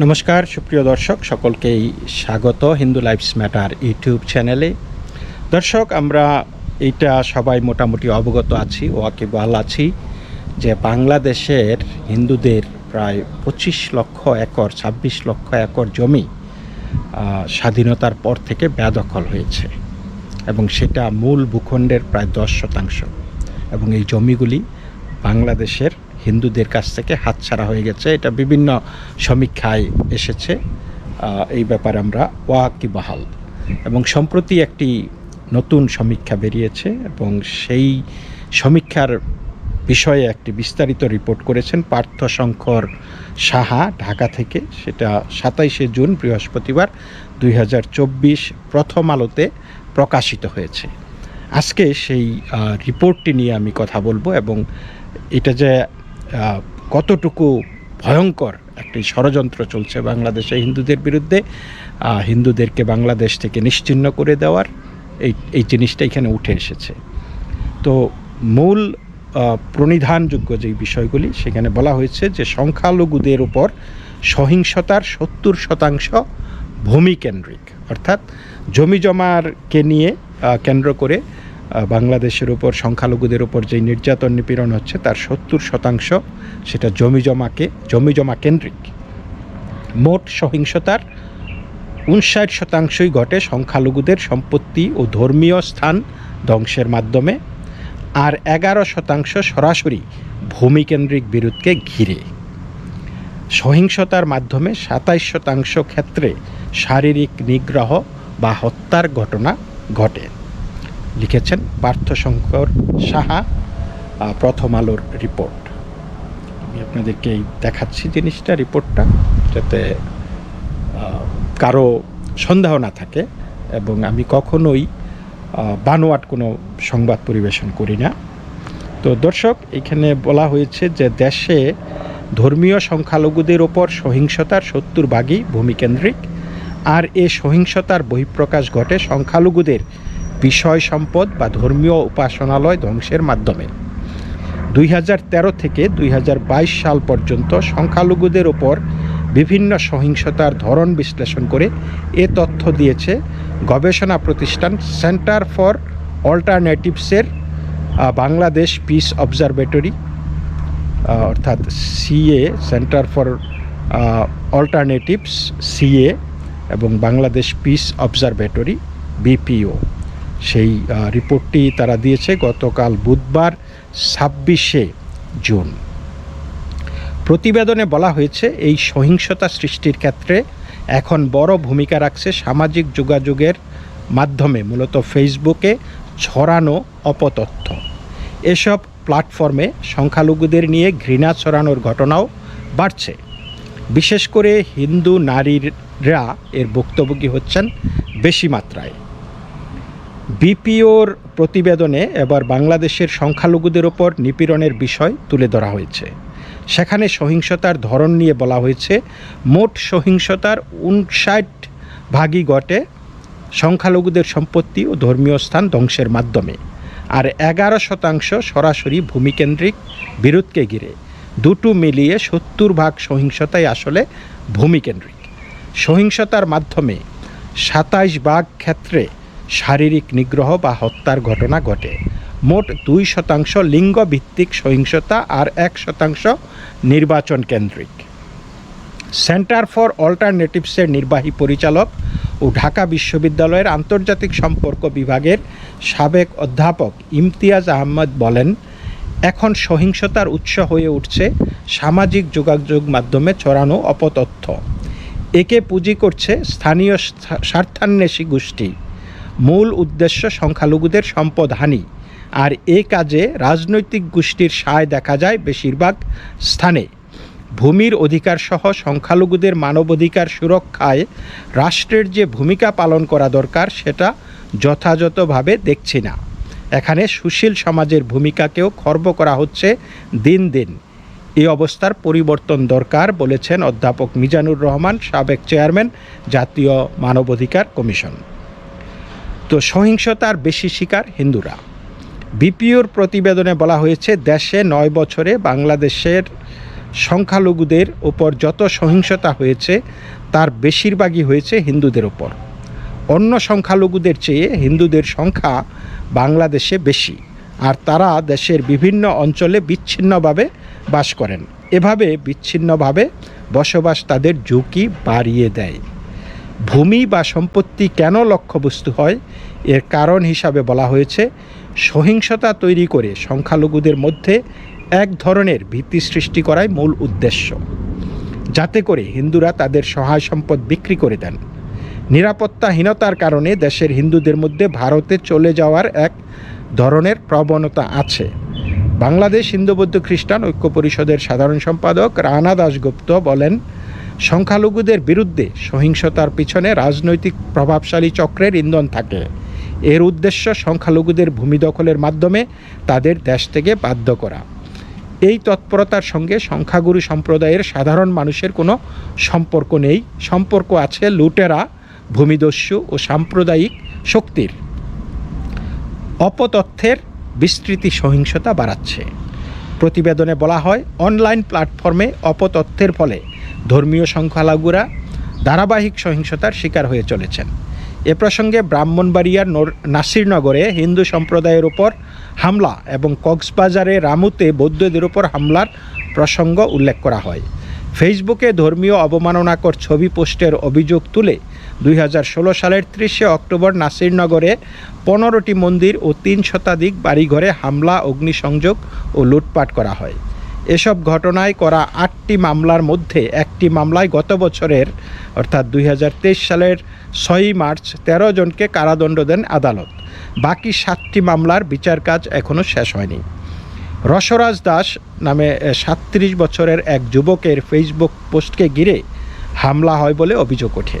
নমস্কার, সুপ্রিয় দর্শক, সকলকেই স্বাগত হিন্দু লাইফস ম্যাটার ইউটিউব চ্যানেলে। দর্শক, আমরা এইটা সবাই মোটামুটি অবগত আছি, ওয়াকিবহাল আছি যে বাংলাদেশের হিন্দুদের প্রায় পঁচিশ লক্ষ একর, ছাব্বিশ লক্ষ একর জমি স্বাধীনতার পর থেকে বেদখল হয়েছে এবং সেটা মূল ভূখণ্ডের প্রায় দশ শতাংশ। এবং এই জমিগুলি বাংলাদেশের হিন্দুদের কাছ থেকে হাতছাড়া হয়ে গেছে। এটা বিভিন্ন সমীক্ষায় এসেছে। এই ব্যাপারে আমরা ওয়াকিবাহাল এবং সম্প্রতি একটি নতুন সমীক্ষা বেরিয়েছে এবং সেই সমীক্ষার বিষয়ে একটি বিস্তারিত রিপোর্ট করেছেন পার্থ শঙ্কর সাহা ঢাকা থেকে। সেটা সাতাইশে জুন, বৃহস্পতিবার দুই হাজার চব্বিশ প্রথম আলোতে প্রকাশিত হয়েছে। আজকে সেই রিপোর্টটি নিয়ে আমি কথা বলব এবং এটা যে কতটুকু ভয়ঙ্কর একটি ষড়যন্ত্র চলছে বাংলাদেশে হিন্দুদের বিরুদ্ধে হিন্দুদেরকে বাংলাদেশ থেকে নিশ্চিহ্ন করে দেওয়ার এই এই জিনিসটা এখানে উঠে এসেছে। তো মূল প্রণিধানযোগ্য যে বিষয়গুলি, সেখানে বলা হয়েছে যে সংখ্যালঘুদের উপর সহিংসতার সত্তর শতাংশ ভূমিকেন্দ্রিক অর্থাৎ জমি জমারকে নিয়ে কেন্দ্র করে বাংলাদেশের উপর, সংখ্যালঘুদের উপর যে নির্যাতন নিপীড়ন হচ্ছে, তার সত্তর শতাংশ সেটা জমি জমাকে, জমি জমা কেন্দ্রিক। মোট সহিংসতার উনষাট শতাংশই ঘটে সংখ্যালঘুদের সম্পত্তি ও ধর্মীয় স্থান ধ্বংসের মাধ্যমে, আর এগারো শতাংশ সরাসরি ভূমিকেন্দ্রিক বিরোধকে ঘিরে। সহিংসতার মাধ্যমে সাতাইশ শতাংশ ক্ষেত্রে শারীরিক নিগ্রহ বা হত্যার ঘটনা ঘটে। লিখেছেন পার্থশঙ্কর সাহা প্রথম আলোর রিপোর্ট। আমি আপনাদেরকে দেখাচ্ছি জিনিসটা, রিপোর্টটা, যাতে কারও সন্দেহ না থাকে এবং আমি কখনোই বানোয়াট কোনো সংবাদ পরিবেশন করি না। তো দর্শক, এখানে বলা হয়েছে যে দেশে ধর্মীয় সংখ্যালঘুদের ওপর সহিংসতার সত্তর ভাগই ভূমিকেন্দ্রিক, আর এ সহিংসতার বহিঃপ্রকাশ ঘটে সংখ্যালঘুদের বিষয় সম্পদ বা ধর্মীয় উপাসনালয় ধ্বংসের মাধ্যমে। দুই হাজার তেরো থেকে দুই হাজার বাইশ সাল পর্যন্ত সংখ্যালঘুদের ওপর বিভিন্ন সহিংসতার ধরন বিশ্লেষণ করে এ তথ্য দিয়েছে গবেষণা প্রতিষ্ঠান সেন্টার ফর অল্টারনেটিভসের বাংলাদেশ পিস অবজারভেটরি অর্থাৎ CA, centre for alternatives, CA এবং বাংলাদেশ পিস অবজারভেটরি, বিপিও। সেই রিপোর্টটি তারা দিয়েছে গতকাল বুধবার, ছাব্বিশে জুন। প্রতিবেদনে বলা হয়েছে, এই সহিংসতা সৃষ্টির ক্ষেত্রে এখন বড় ভূমিকা রাখছে সামাজিক যোগাযোগের মাধ্যমে, মূলত ফেসবুকে ছড়ানো অপতথ্য। এসব প্ল্যাটফর্মে সংখ্যালঘুদের নিয়ে ঘৃণা ছড়ানোর ঘটনাও বাড়ছে। বিশেষ করে হিন্দু নারীরা এর ভুক্তভোগী হচ্ছেন বেশি মাত্রায়। বিপিওর প্রতিবেদনে এবার বাংলাদেশের সংখ্যালঘুদের ওপর নিপীড়নের বিষয় তুলে ধরা হয়েছে। সেখানে সহিংসতার ধরন নিয়ে বলা হয়েছে, মোট সহিংসতার উনষাট ভাগই ঘটে সংখ্যালঘুদের সম্পত্তি ও ধর্মীয় স্থান ধ্বংসের মাধ্যমে, আর এগারো শতাংশ সরাসরি ভূমিকেন্দ্রিক বিরোধকে ঘিরে। দুটো মিলিয়ে সত্তর ভাগ সহিংসতাই আসলে ভূমিকেন্দ্রিক। সহিংসতার মাধ্যমে সাতাইশ ভাগ ক্ষেত্রে শারীরিক নিগ্রহ বা হত্যার ঘটনা ঘটে। মোট দুই শতাংশ লিঙ্গভিত্তিক সহিংসতা আর এক শতাংশ নির্বাচন কেন্দ্রিক। সেন্টার ফর অল্টারনেটিভসের নির্বাহী পরিচালক ও ঢাকা বিশ্ববিদ্যালয়ের আন্তর্জাতিক সম্পর্ক বিভাগের সাবেক অধ্যাপক ইমতিয়াজ আহমদ বলেন, এখন সহিংসতার উৎস হয়ে উঠছে সামাজিক যোগাযোগ মাধ্যমে ছড়ানো অপতথ্য। একে পুঁজি করছে স্থানীয় স্বার্থান্বেষী গোষ্ঠী। মূল উদ্দেশ্য সংখ্যালঘুদের সম্পদ হানি। আর এ কাজে রাজনৈতিক গোষ্ঠীর সায় দেখা যায় বেশিরভাগ স্থানে। ভূমির অধিকার সহ সংখ্যালঘুদের মানবাধিকার সুরক্ষায় রাষ্ট্রের যে ভূমিকা পালন করা দরকার, সেটা যথাযথভাবে দেখছি না। এখানে সুশীল সমাজের ভূমিকাকেও খর্ব করা হচ্ছে দিন দিন। এই অবস্থার পরিবর্তন দরকার বলেছেন অধ্যাপক মিজানুর রহমান, সাবেক চেয়ারম্যান, জাতীয় মানবাধিকার কমিশন। তো সহিংসতার বেশি শিকার হিন্দুরা। বিপিওর প্রতিবেদনে বলা হয়েছে, দেশে নয় বছরে বাংলাদেশের সংখ্যালঘুদের ওপর যত সহিংসতা হয়েছে, তার বেশিরভাগই হয়েছে হিন্দুদের ওপর। অন্য সংখ্যালঘুদের চেয়ে হিন্দুদের সংখ্যা বাংলাদেশে বেশি, আর তারা দেশের বিভিন্ন অঞ্চলে বিচ্ছিন্নভাবে বাস করেন। এভাবে বিচ্ছিন্নভাবে বসবাস তাদের ঝুঁকি বাড়িয়ে দেয়। ভূমি বা সম্পত্তি কেন লক্ষ্যবস্তু হয়? এর কারণ হিসাবে বলা হয়েছে, সহিংসতা তৈরি করে সংখ্যালঘুদের মধ্যে এক ধরনের ভীতি সৃষ্টি করাই মূল উদ্দেশ্য। যাতে করে হিন্দুরা তাদের সহায় সম্পদ বিক্রি করে দেন। নিরাপত্তাহীনতার কারণে দেশের হিন্দুদের মধ্যে ভারতে চলে যাওয়ার এক ধরনের প্রবণতা আছে। বাংলাদেশ হিন্দু বৌদ্ধ খ্রিস্টান ঐক্য পরিষদের সাধারণ সম্পাদক রানা দাশগুপ্ত বলেন সংখ্যালঘুদের বিরুদ্ধে সহিংসতার পিছনে রাজনৈতিক প্রভাবশালী চক্রের ইন্ধন থাকে। এর উদ্দেশ্য সংখ্যালঘুদের ভূমি দখলের মাধ্যমে তাদের দেশ থেকে বাধ্য করা। এই তৎপরতার সঙ্গে সংখ্যাগুরু সম্প্রদায়ের সাধারণ মানুষের কোনো সম্পর্ক নেই। সম্পর্ক আছে লুটেরা, ভূমিদস্যু ও সাম্প্রদায়িক শক্তির। অপতথ্যের বিস্তৃতি সহিংসতা বাড়াচ্ছে। প্রতিবেদনে বলা হয়, অনলাইন প্ল্যাটফর্মে অপতথ্যের ফলে ধর্মীয় সংখ্যালঘুরা ধারাবাহিক সহিংসতার শিকার হয়ে চলেছেন। এ প্রসঙ্গে ব্রাহ্মণবাড়িয়ার নাসিরনগরে হিন্দু সম্প্রদায়ের ওপর হামলা এবং কক্সবাজারে রামুতে বৌদ্ধদের উপর হামলার প্রসঙ্গ উল্লেখ করা হয়। ফেসবুকে ধর্মীয় অবমাননাকর ছবি পোস্টের অভিযোগ তুলে দুই হাজার ষোলো সালের ত্রিশে অক্টোবর নাসিরনগরে পনেরোটি মন্দির ও তিন শতাধিক বাড়িঘরে হামলা, অগ্নিসংযোগ ও লুটপাট করা হয়। এসব ঘটনায় করা আটটি মামলার মধ্যে একটি মামলায় গত বছরের, অর্থাৎ দুই হাজার তেইশ সালের ছয়ই মার্চ তেরো জনকে কারাদণ্ড দেন আদালত। বাকি সাতটি মামলার বিচার কাজ এখনও শেষ হয়নি। রসরাজ দাস নামে সাতত্রিশ বছরের এক যুবকের ফেসবুক পোস্টকে ঘিরে হামলা হয় বলে অভিযোগ ওঠে।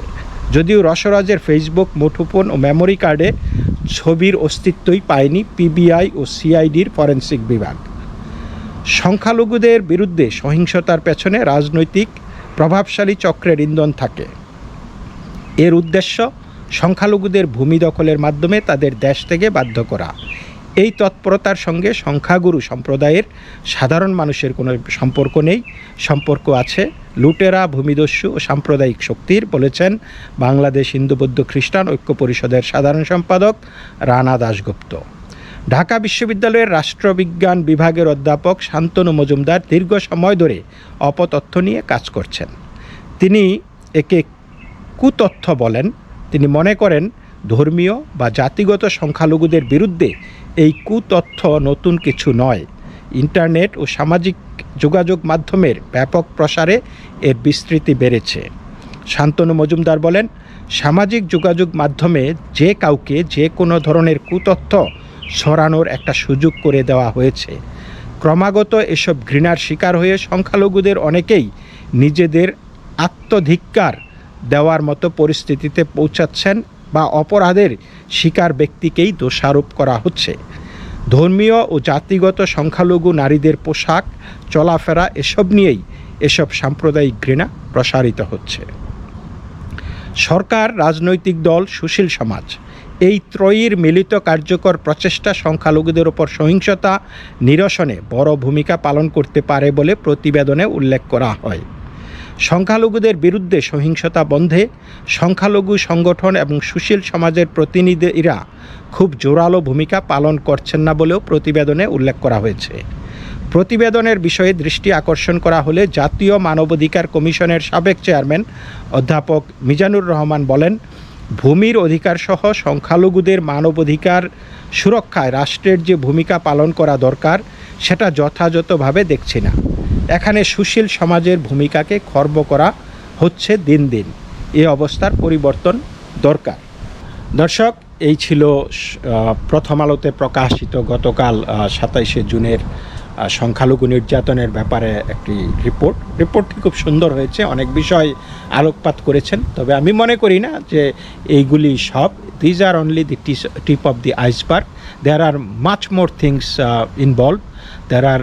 যদিও রসরাজের ফেসবুক মুঠোফোন ও মেমোরি কার্ডে ছবির অস্তিত্বই পায়নি পিবিআই ও সিআইডির ফরেনসিক বিভাগ। সংখ্যালঘুদের বিরুদ্ধে সহিংসতার পেছনে রাজনৈতিক প্রভাবশালী চক্রের ইন্ধন থাকে। এর উদ্দেশ্য সংখ্যালঘুদের ভূমি দখলের মাধ্যমে তাদের দেশ থেকে বাধ্য করা। এই তৎপরতার সঙ্গে সংখ্যাগুরু সম্প্রদায়ের সাধারণ মানুষের কোনো সম্পর্ক নেই। সম্পর্ক আছে লুটেরা, ভূমিদস্যু ও সাম্প্রদায়িক শক্তির, বলেছেন বাংলাদেশ হিন্দু বৌদ্ধ খ্রিস্টান ঐক্য পরিষদের সাধারণ সম্পাদক রানা দাশগুপ্ত। ঢাকা বিশ্ববিদ্যালয়ের রাষ্ট্রবিজ্ঞান বিভাগের অধ্যাপক শান্তনু মজুমদার দীর্ঘ সময় ধরে অপতথ্য নিয়ে কাজ করছেন। তিনি একে কুতথ্য বলেন। তিনি মনে করেন, ধর্মীয় বা জাতিগত সংখ্যালঘুদের বিরুদ্ধে এই কুতথ্য নতুন কিছু নয়। ইন্টারনেট ও সামাজিক যোগাযোগ মাধ্যমের ব্যাপক প্রসারে এর বিস্তৃতি বেড়েছে। শান্তনু মজুমদার বলেন, সামাজিক যোগাযোগ মাধ্যমে যে কাউকে যে কোনো ধরনের কুতথ্য ছড়ানোর একটা সুযোগ করে দেওয়া হয়েছে। ক্রমাগত এসব ঘৃণার শিকার হয়ে সংখ্যালঘুদের অনেকেই নিজেদের আত্মধিক্কার দেওয়ার মতো পরিস্থিতিতে পৌঁছাচ্ছেন বা অপরাধের শিকার ব্যক্তিকেই দোষারোপ করা হচ্ছে। ধর্মীয় ও জাতিগত সংখ্যালঘু নারীদের পোশাক, চলাফেরা এসব নিয়েই এসব সাম্প্রদায়িক ঘৃণা প্রসারিত হচ্ছে। সরকার, রাজনৈতিক দল, সুশীল সমাজ এই ত্রয়ীর মিলিত কার্যকর প্রচেষ্টা সংখ্যালঘুদের ওপর সহিংসতা, নিরসনে বড় ভূমিকা পালন করতে পারে বলে প্রতিবেদনে উল্লেখ করা হয়। সংখ্যালঘুদের বিরুদ্ধে সহিংসতা বন্ধে সংখ্যালঘু সংগঠন এবং সুশীল সমাজের প্রতিনিধিরা খুব জোরালো ভূমিকা পালন করছেন না বলেও প্রতিবেদনে উল্লেখ করা হয়েছে। প্রতিবেদনের বিষয়ে দৃষ্টি আকর্ষণ করা হলে জাতীয় মানবাধিকার কমিশনের সাবেক চেয়ারম্যান অধ্যাপক মিজানুর রহমান বলেন ভূমির অধিকার সহ সংখ্যালঘুদের মানবাধিকার সুরক্ষায় রাষ্ট্রের যে ভূমিকা পালন করা দরকার, সেটা যথাযথভাবে দেখছি না। এখানে সুশীল সমাজের ভূমিকাকে খর্ব করা হচ্ছে দিন দিন। এ অবস্থার পরিবর্তন দরকার। দর্শক, এই ছিল প্রথম আলোতে প্রকাশিত গতকাল সাতাইশে জুনের সংখ্যালঘু নির্যাতনের ব্যাপারে একটি রিপোর্ট রিপোর্টটি খুব সুন্দর হয়েছে, অনেক বিষয় আলোকপাত করেছেন, তবে আমি মনে করি না যে এইগুলি সব these are only the tip of the iceberg there are much more things involve there are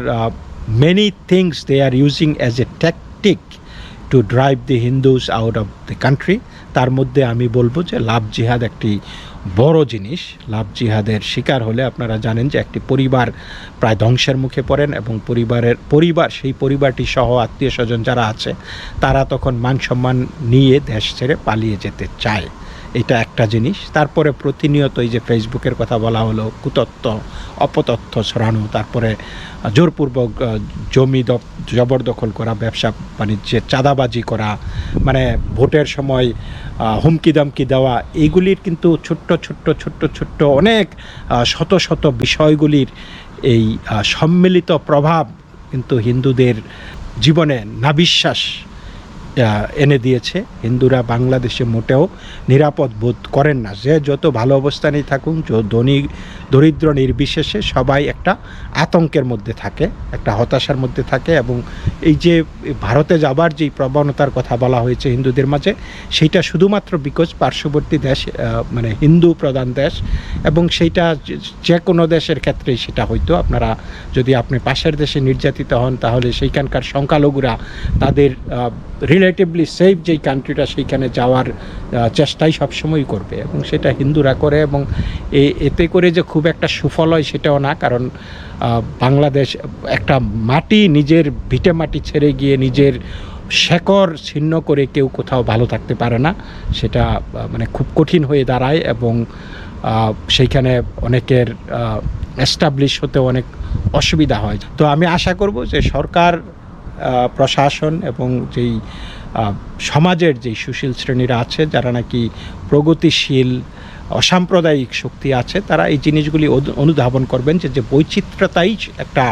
many things they are using as a tactic to drive the Hindus out of the country তার মধ্যে আমি বলব যে লাভ জিহাদ একটি বড় জিনিস, লাভ জিহাদের শিকার হলে আপনারা জানেন যে একটি পরিবার প্রায় ধ্বংসের মুখে পড়েন এবং পরিবারের পরিবার, সেই পরিবারটি সহ আত্মীয় স্বজন যারা আছে, তারা তখন মান সম্মান নিয়ে দেশ ছেড়ে পালিয়ে যেতে চায়। এটা একটা জিনিস। তারপরে প্রতিনিয়ত এই যে ফেসবুকের কথা বলা হলো কুতত্ব অপতথ্য ছড়ানো তারপরে জোরপূর্বক জমি জবরদখল করা ব্যবসা বাণিজ্যে চাঁদাবাজি করা মানে ভোটের সময় হুমকি দামকি দেওয়া এইগুলির কিন্তু ছোট্ট ছোট্ট ছোট্ট ছোট্ট অনেক শত শত বিষয়গুলির এই সম্মিলিত প্রভাব কিন্তু হিন্দুদের জীবনে নাবিশ্বাস আহ, এনে দিয়েছে। হিন্দুরা বাংলাদেশে মোটেও নিরাপদ বোধ করেন না। যে যত ভালো অবস্থানেই থাকুন, য- ধনী, দরিদ্র, নির্বিশেষে সবাই একটা আতঙ্কের মধ্যে থাকে, একটা হতাশার মধ্যে থাকে এবং এই যে ভারতে যাবার যেই প্রবণতার কথা বলা হয়েছে হিন্দুদের মাঝে, সেইটা শুধুমাত্র বিকজ পার্শ্ববর্তী দেশ মানে হিন্দু প্রধান দেশ এবং সেইটা যে- যে কোনো দেশের ক্ষেত্রেই সেটা হয়তো। আপনারা যদি আপনি পাশের দেশে নির্যাতিত হন, তাহলে সেইখানকার সংখ্যালঘুরা তাদের রিলেটিভলি সেফ যেই কান্ট্রিটা সেইখানে যাওয়ার চেষ্টাই সবসময় করবে এবং সেটা হিন্দুরা করে এবং এতে করে যে খুব একটা সুফল হয় সেটাও না, কারণ বাংলাদেশ একটা মাটি নিজের ভিটে মাটি ছেড়ে গিয়ে নিজের শেকড় ছিন্ন করে কেউ কোথাও ভালো থাকতে পারে না, সেটা মানে খুব কঠিন হয়ে দাঁড়ায় এবং সেইখানে অনেকের এস্টাবলিশ হতে অনেক অসুবিধা হয়। তো আমি আশা করব যে সরকার প্রশাসন এবং যেই সমাজের যেই সুশীল শ্রেণীরা আছে, যারা নাকি প্রগতিশীল, অসাম্প্রদায়িক শক্তি আছে, তারা এই জিনিসগুলি অনুধাবন করবেন যে যে বৈচিত্র্যতাই একটা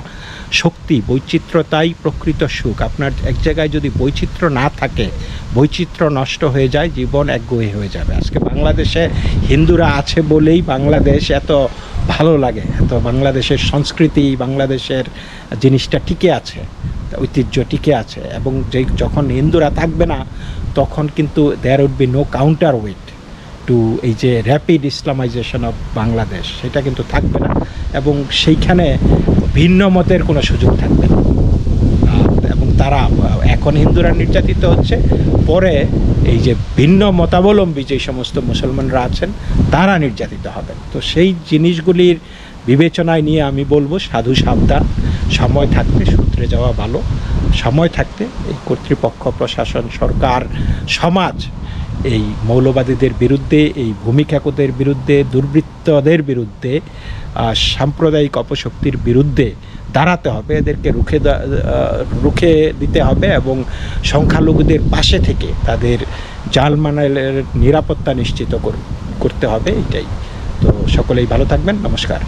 শক্তি, বৈচিত্র্যতাই প্রকৃত সুখ। আপনার এক জায়গায় যদি বৈচিত্র্য না থাকে, বৈচিত্র্য নষ্ট হয়ে যায়, জীবন একগুয়ে হয়ে যাবে। আজকে বাংলাদেশে হিন্দুরা আছে বলেই বাংলাদেশ এত ভালো লাগে, এত বাংলাদেশের সংস্কৃতি, বাংলাদেশের জিনিসটা টিকে আছে। ঐতিহ্য টিকে আছে এবং যেই যখন হিন্দুরা থাকবে না, তখন কিন্তু there would be no counter weight to এই যে র্যাপিড ইসলামাইজেশন অফ বাংলাদেশ সেটা কিন্তু থাকবে না এবং সেইখানে ভিন্ন মতের কোনো সুযোগ থাকবে না। এবং তারা এখন হিন্দুরা নির্যাতিত হচ্ছে, পরে এই যে ভিন্ন মতাবলম্বী যে সমস্ত মুসলমানরা আছেন, তারা নির্যাতিত হবেন। তো সেই জিনিসগুলির বিবেচনায় নিয়ে আমি বলব, সাধু সাবধান। সময় থাকতে সূত্রে যাওয়া ভালো, সময় থাকতে এই কর্তৃপক্ষ, প্রশাসন, সরকার, সমাজ এই মৌলবাদীদের বিরুদ্ধে, এই ভূমিকাকুদের বিরুদ্ধে, দুর্বৃত্তদের বিরুদ্ধে সাম্প্রদায়িক অপশক্তির বিরুদ্ধে দাঁড়াতে হবে। এদেরকে রুখে রুখে দিতে হবে এবং সংখ্যালঘুদের পাশে থেকে তাদের জালমানের নিরাপত্তা নিশ্চিত কর- করতে হবে, এটাই। তো সকলেই ভালো থাকবেন, নমস্কার।